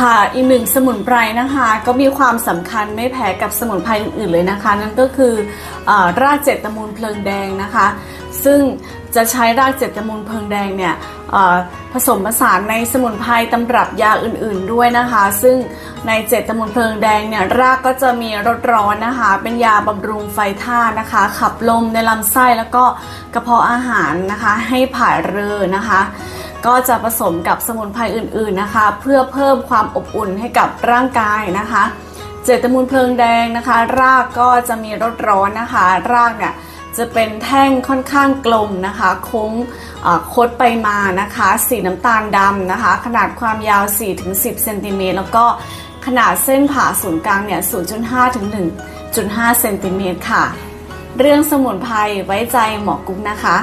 ค่ะอีกหนึ่งสมุนไพรนะคะ ก็มีความสำคัญไม่แพ้กับสมุนไพรอื่นๆเลยนะคะ นั่นก็คืออรากเจตมูลเพลิงแดงนะคะ ซึ่งจะใช้รากเจตมูลเพลิงแดงเนี่ยผสมผสานในสมุนไพรตำรับยาอื่นๆด้วยนะคะ ซึ่งในเจตมูลเพลิงแดงเนี่ยรากก็จะมีรสร้อนนะคะ เป็นยาบำรุงไฟท่านะคะ ขับลมในลำไส้แล้วก็กระเพาะอาหารนะคะ ให้ผ่ายเรอนะคะ ก็จะผสมกับสมุนไพรอื่นๆนะคะ เพื่อเพิ่มความอบอุ่นให้กับร่างกายนะคะ เจตมูลเพลิงแดงนะคะ รากก็จะมีรสร้อนนะคะ รากเนี่ยจะเป็นแท่งค่อนข้างกลมนะคะ โค้งคดไปมานะคะ สีน้ำตาลดำนะคะ ขนาดความยาว 4-10 เซนติเมตรแล้วก็ขนาดเส้นผ่าศูนย์กลางเนี่ย 0.5 ถึง 1.5 เซนติเมตรค่ะ เรื่องสมุนไพรไว้ใจหมอกุ๊กนะคะ